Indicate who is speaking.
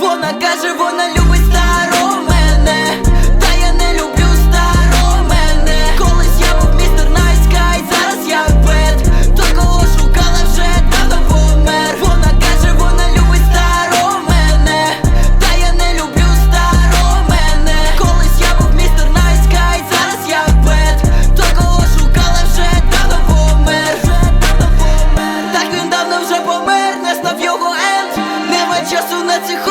Speaker 1: Вона каже, вона любить старо мене, та я не люблю старо мене. Колись я був містер Найскай, зараз я бед То кого шукала вже давно помер. Вона каже, вона любить старо мене, та я не люблю старо мене. Колись я був містер Найскай, зараз я бед То кого шукала вже давно помер. Вже давно помер Так він давно вже помер, не став його енд. Нема часу на цих